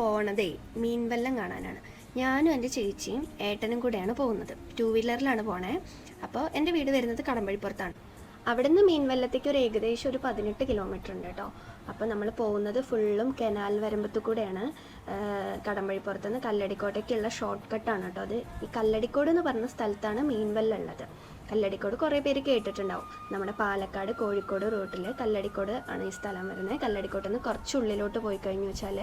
പോകണതേ മീൻവല്ലം കാണാനാണ്. ഞാനും എന്റെ ചേച്ചിയും ഏട്ടനും കൂടെയാണ് പോകുന്നത്. ടൂ വീലറിലാണ് പോണേ. അപ്പോൾ എന്റെ വീട് വരുന്നത് കടമ്പഴിപ്പുറത്താണ്. അവിടുന്ന് മീൻവല്ലത്തേക്ക് ഒരു ഏകദേശം ഒരു പതിനെട്ട് കിലോമീറ്റർ ഉണ്ട് കേട്ടോ. അപ്പോൾ നമ്മൾ പോകുന്നത് ഫുള്ളും കനാൽ വരമ്പത്ത് കൂടെയാണ്. കടമ്പഴിപ്പുറത്ത് നിന്ന് കല്ലടിക്കോട്ടേക്കുള്ള ഷോർട്ട് കട്ടാണ് കേട്ടോ അത്. ഈ കല്ലടിക്കോട് എന്ന് പറഞ്ഞ സ്ഥലത്താണ് മീൻവല്ലം ഉള്ളത്. കല്ലടിക്കോട് കുറേ പേര് കേട്ടിട്ടുണ്ടാവും. നമ്മുടെ പാലക്കാട് കോഴിക്കോട് റൂട്ടിൽ കല്ലടിക്കോട് ആണ് ഈ സ്ഥലം വരുന്നത്. കല്ലടിക്കോട്ട് നിന്ന് കുറച്ച് ഉള്ളിലോട്ട് പോയി കഴിഞ്ഞു വെച്ചാൽ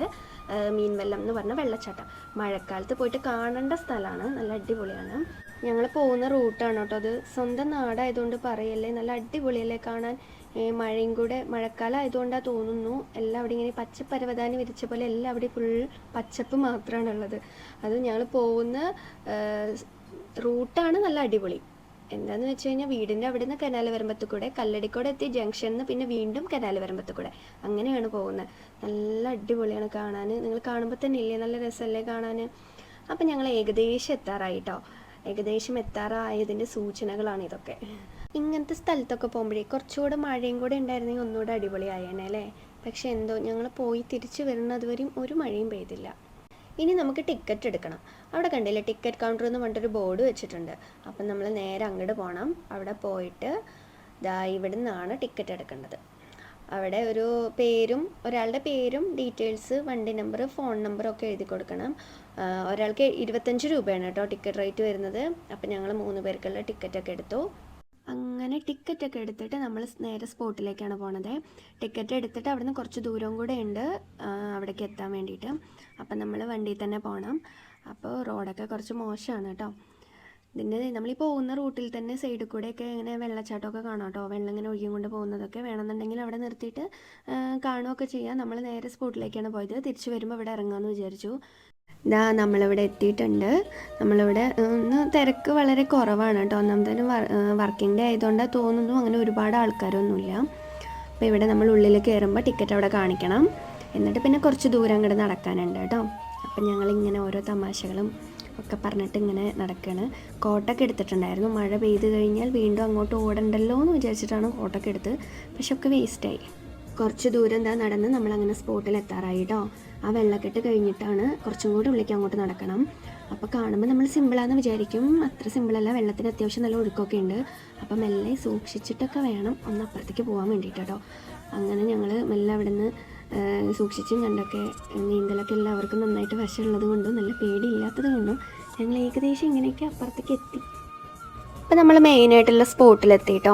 മീൻവെല്ലം എന്ന് പറഞ്ഞ വെള്ളച്ചാട്ടം. മഴക്കാലത്ത് പോയിട്ട് കാണേണ്ട സ്ഥലമാണ്. നല്ല അടിപൊളിയാണ്. ഞങ്ങൾ പോകുന്ന റൂട്ടാണ് കേട്ടോ അത്. സ്വന്തം നാടായതുകൊണ്ട് പറയല്ലേ നല്ല അടിപൊളിയല്ലേ കാണാൻ. ഈ മഴയും കൂടെ മഴക്കാലം ആയതുകൊണ്ടാണ് തോന്നുന്നു. എല്ലാം അവിടെ ഇങ്ങനെ പച്ചപ്പരവതാനി വിരിച്ച പോലെ എല്ലാം അവിടെ ഫുൾ പച്ചപ്പ് മാത്രമാണുള്ളത് അത് ഞങ്ങൾ പോകുന്ന റൂട്ടാണ് നല്ല അടിപൊളി. എന്താന്ന് വെച്ച് കഴിഞ്ഞാൽ വീടിന്റെ അവിടെ നിന്ന് കനാല് വരുമ്പത്തു കൂടെ കല്ലടിക്കോടെ എത്തി ജംഗ്ഷനിൽ നിന്ന് പിന്നെ വീണ്ടും കനാല് വരുമ്പത്തു കൂടെ അങ്ങനെയാണ് പോകുന്നത്. നല്ല അടിപൊളിയാണ് കാണാൻ നിങ്ങൾ കാണുമ്പോൾ തന്നെ ഇല്ലേ? നല്ല രസമല്ലേ കാണാൻ അപ്പം ഞങ്ങൾ ഏകദേശം എത്താറായി കേട്ടോ ഏകദേശം എത്താറായതിന്റെ സൂചനകളാണ് ഇതൊക്കെ. ഇങ്ങനത്തെ സ്ഥലത്തൊക്കെ പോകുമ്പോഴേ കുറച്ചുകൂടെ മഴയും കൂടെ ഉണ്ടായിരുന്നെങ്കിൽ ഒന്നുകൂടെ അടിപൊളിയായേനെ അല്ലേ? പക്ഷെ എന്തോ ഞങ്ങൾ പോയി തിരിച്ചു വരുന്നത് വരെയും ഒരു മഴയും പെയ്തില്ല. ഇനി നമുക്ക് ടിക്കറ്റ് എടുക്കണം. അവിടെ കണ്ടില്ലേ ടിക്കറ്റ് കൗണ്ടർ എന്ന് പറഞ്ഞിട്ടൊരു ബോർഡ് വെച്ചിട്ടുണ്ട്. അപ്പം നമ്മൾ നേരെ അങ്ങോട്ട് പോകണം അവിടെ പോയിട്ട് ദാ ഇവിടെ നിന്നാണ് ടിക്കറ്റ് എടുക്കേണ്ടത്. അവിടെ ഒരു പേരും ഒരാളുടെ പേരും ഡീറ്റെയിൽസ് വണ്ടി നമ്പർ ഫോൺ നമ്പറും ഒക്കെ എഴുതി കൊടുക്കണം. ഒരാൾക്ക് ഇരുപത്തഞ്ച് രൂപയാണ് കേട്ടോ ടിക്കറ്റ് റേറ്റ് വരുന്നത്. അപ്പം ഞങ്ങൾ മൂന്ന് പേർക്കുള്ള ടിക്കറ്റൊക്കെ എടുത്തു. ടിക്കറ്റ് ഒക്കെ എടുത്തിട്ട് നമ്മൾ നേരെ സ്പോട്ടിലേക്കാണ് പോണത്. ടിക്കറ്റ് എടുത്തിട്ട് അവിടുന്ന് കുറച്ച് ദൂരം കൂടെ ഉണ്ട് അവിടേക്ക് എത്താൻ വേണ്ടിയിട്ട്. അപ്പം നമ്മൾ വണ്ടിയിൽ തന്നെ പോകണം അപ്പോൾ റോഡൊക്കെ കുറച്ച് മോശമാണ് കേട്ടോ. ഇതിന്റെ നമ്മൾ പോകുന്ന റൂട്ടിൽ തന്നെ സൈഡിൽ കൂടെയൊക്കെ ഇങ്ങനെ വെള്ളച്ചാട്ടമൊക്കെ കാണാം കേട്ടോ. വെള്ളം ഇങ്ങനെ ഒഴുകി കൊണ്ട് പോകുന്നതൊക്കെ വേണമെന്നുണ്ടെങ്കിൽ അവിടെ നിർത്തിയിട്ട് കാണുകയൊക്കെ ചെയ്യാം. നമ്മൾ നേരെ സ്പോട്ടിലേക്കാണ് പോയത്. തിരിച്ചു വരുമ്പോൾ ഇവിടെ ഇറങ്ങാമെന്ന് വിചാരിച്ചു. ഇതാ നമ്മളിവിടെ എത്തിയിട്ടുണ്ട്. നമ്മളിവിടെ ഒന്ന് തിരക്ക് വളരെ കുറവാണ് കേട്ടോ. ഒന്നാമത്തേന് വർക്കിംഗ് ഡേ ആയതുകൊണ്ടാണ് തോന്നുന്നു അങ്ങനെ ഒരുപാട് ആൾക്കാരൊന്നുമില്ല. അപ്പോൾ ഇവിടെ നമ്മൾ ഉള്ളിൽ കയറുമ്പോൾ ടിക്കറ്റ് അവിടെ കാണിക്കണം. എന്നിട്ട് പിന്നെ കുറച്ച് ദൂരം അങ്ങോട്ട് നടക്കാനുണ്ട് കേട്ടോ. അപ്പം ഞങ്ങളിങ്ങനെ ഓരോ തമാശകളും ഒക്കെ പറഞ്ഞിട്ട് ഇങ്ങനെ നടക്കുകയാണ് കോട്ടൊക്കെ എടുത്തിട്ടുണ്ടായിരുന്നു. മഴ പെയ്ത് കഴിഞ്ഞാൽ വീണ്ടും അങ്ങോട്ട് ഓടണ്ടല്ലോ എന്ന് വിചാരിച്ചിട്ടാണ് കോട്ടൊക്കെ എടുത്ത്. പക്ഷെ ഒക്കെ വേസ്റ്റായി കുറച്ച് ദൂരം എന്താ നടന്ന് നമ്മളങ്ങനെ സ്പോട്ടിൽ എത്താറായി കേട്ടോ ആ വെള്ളക്കെട്ട് കഴിഞ്ഞിട്ടാണ് കുറച്ചും കൂടി ഉള്ളിലേക്ക് അങ്ങോട്ട് നടക്കണം. അപ്പോൾ കാണുമ്പോൾ നമ്മൾ സിമ്പിളാന്ന് വിചാരിക്കും. അത്ര സിമ്പിളല്ല വെള്ളത്തിന് അത്യാവശ്യം നല്ല ഒഴുക്കൊക്കെ ഉണ്ട്. അപ്പം മെല്ലെ സൂക്ഷിച്ചിട്ടൊക്കെ വേണം ഒന്ന് അപ്പുറത്തേക്ക് പോകാൻ വേണ്ടിയിട്ട് അങ്ങനെ ഞങ്ങൾ മെല്ലെ അവിടെ നിന്ന് സൂക്ഷിച്ചും കണ്ടൊക്കെ നീന്തലൊക്കെ എല്ലാവർക്കും നന്നായിട്ട് വശമുള്ളത് കൊണ്ടും നല്ല പേടിയില്ലാത്തത് കൊണ്ടും ഞങ്ങൾ ഏകദേശം ഇങ്ങനെയൊക്കെ അപ്പുറത്തേക്ക് എത്തി. ഇപ്പം നമ്മൾ മെയിനായിട്ടുള്ള സ്പോട്ടിലെത്തി കേട്ടോ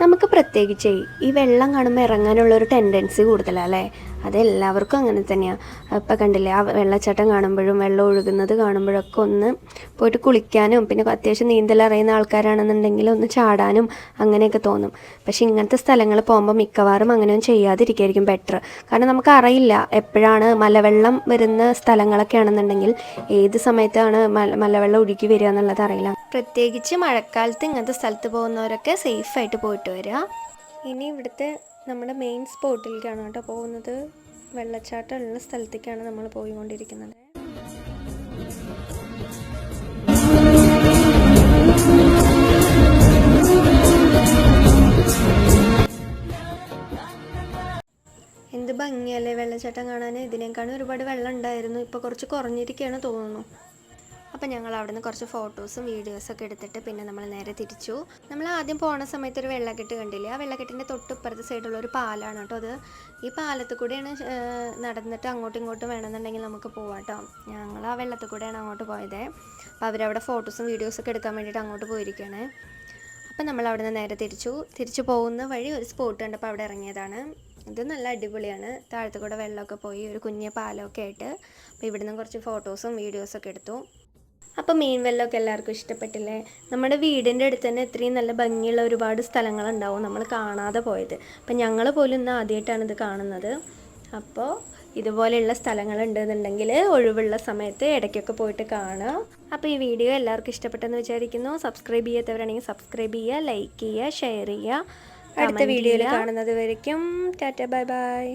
നമുക്ക് പ്രത്യേകിച്ച് ഈ വെള്ളം കാണുമ്പോൾ ഇറങ്ങാനുള്ള ഒരു ടെൻഡൻസി കൂടുതലല്ലേ അതെല്ലാവർക്കും അങ്ങനെ തന്നെയാണ് ഇപ്പം കണ്ടില്ലേ ആ വെള്ളച്ചാട്ടം കാണുമ്പോഴും വെള്ളം ഒഴുകുന്നത് കാണുമ്പോഴൊക്കെ ഒന്ന് പോയിട്ട് കുളിക്കാനും പിന്നെ അത്യാവശ്യം നീന്തൽ അറിയുന്ന ആൾക്കാരാണെന്നുണ്ടെങ്കിൽ ഒന്ന് ചാടാനും അങ്ങനെയൊക്കെ തോന്നും. പക്ഷെ ഇങ്ങനത്തെ സ്ഥലങ്ങൾ പോകുമ്പോൾ മിക്കവാറും അങ്ങനെയൊന്നും ചെയ്യാതിരിക്കുകയായിരിക്കും ബെറ്റർ കാരണം നമുക്ക് അറിയില്ല എപ്പോഴാണ് മലവെള്ളം വരുന്ന സ്ഥലങ്ങളൊക്കെ ആണെന്നുണ്ടെങ്കിൽ ഏത് സമയത്താണ് മലവെള്ളം ഒഴുകി വരിക എന്നുള്ളത് അറിയില്ല. പ്രത്യേകിച്ച് മഴക്കാലത്ത് ഇങ്ങനത്തെ സ്ഥലത്ത് പോകുന്നവരൊക്കെ സേഫായിട്ട് പോയിട്ട് വരിക. ഇനി ഇവിടുത്തെ നമ്മുടെ മെയിൻ സ്പോട്ടിലേക്കാണ് കേട്ടോ പോകുന്നത്. വെള്ളച്ചാട്ടമുള്ള സ്ഥലത്തേക്കാണ് നമ്മൾ പോയിക്കൊണ്ടിരിക്കുന്നത്. എന്ത് ഭംഗിയല്ലേ വെള്ളച്ചാട്ടം കാണാൻ. ഇതിനേക്കാളും ഒരുപാട് വെള്ളം ഉണ്ടായിരുന്നു. ഇപ്പോൾ കുറച്ച് കുറഞ്ഞിരിക്കുകയാണ് തോന്നുന്നു. അപ്പം ഞങ്ങൾ അവിടെ നിന്ന് കുറച്ച് ഫോട്ടോസും വീഡിയോസൊക്കെ എടുത്തിട്ട് പിന്നെ നമ്മൾ നേരെ തിരിച്ചു. നമ്മൾ ആദ്യം പോണ സമയത്ത് ഒരു വെള്ളക്കെട്ട് കണ്ടില്ലേ? ആ വെള്ളക്കെട്ടിന്റെ തൊട്ടിപ്പുറത്തെ സൈഡുള്ള ഒരു പാലാണ് കേട്ടോ അത്. ഈ പാലത്തിൽ കൂടെയാണ് നടന്നിട്ട് അങ്ങോട്ടും ഇങ്ങോട്ടും വേണമെന്നുണ്ടെങ്കിൽ നമുക്ക് പോവാം കേട്ടോ. ഞങ്ങൾ ആ വെള്ളത്തിൽ കൂടെയാണ് അങ്ങോട്ട് പോയത്. അപ്പോൾ അവരവിടെ ഫോട്ടോസും വീഡിയോസൊക്കെ എടുക്കാൻ വേണ്ടിയിട്ട് അങ്ങോട്ട് പോയിരിക്കുകയാണ് അപ്പം നമ്മൾ അവിടെ നിന്ന് നേരെ തിരിച്ചു. തിരിച്ചു പോകുന്ന വഴി ഒരു സ്പോട്ട് കണ്ടപ്പോൾ അവിടെ ഇറങ്ങിയതാണ്. ഇത് നല്ല അടിപൊളിയാണ്. താഴത്തു കൂടെ വെള്ളമൊക്കെ പോയി ഒരു കുഞ്ഞ് പാലമൊക്കെ ആയിട്ട്. അപ്പോൾ ഇവിടുന്ന് കുറച്ച് ഫോട്ടോസും വീഡിയോസൊക്കെ എടുത്തു. അപ്പോൾ മീൻ വെള്ളമൊക്കെ എല്ലാവർക്കും ഇഷ്ടപ്പെട്ടില്ലേ? നമ്മുടെ വീടിന്റെ അടുത്ത് തന്നെ ഇത്രയും നല്ല ഭംഗിയുള്ള ഒരുപാട് സ്ഥലങ്ങളുണ്ടാവും നമ്മൾ കാണാതെ പോയത്. അപ്പം ഞങ്ങൾ പോലും ഇന്ന് ആദ്യമായിട്ടാണ് ഇത് കാണുന്നത്. അപ്പോൾ ഇതുപോലെയുള്ള സ്ഥലങ്ങളുണ്ടെന്നുണ്ടെങ്കിൽ ഒഴിവുള്ള സമയത്ത് ഇടയ്ക്കൊക്കെ പോയിട്ട് കാണുക. അപ്പോൾ ഈ വീഡിയോ എല്ലാവർക്കും ഇഷ്ടപ്പെട്ടെന്ന് വിചാരിക്കുന്നു. സബ്സ്ക്രൈബ് ചെയ്യാത്തവരാണെങ്കിൽ സബ്സ്ക്രൈബ് ചെയ്യുക ലൈക്ക് ചെയ്യുക ഷെയർ ചെയ്യുക. അടുത്ത വീഡിയോയിൽ കാണുന്നത് വരയ്ക്കും. Tata bye bye.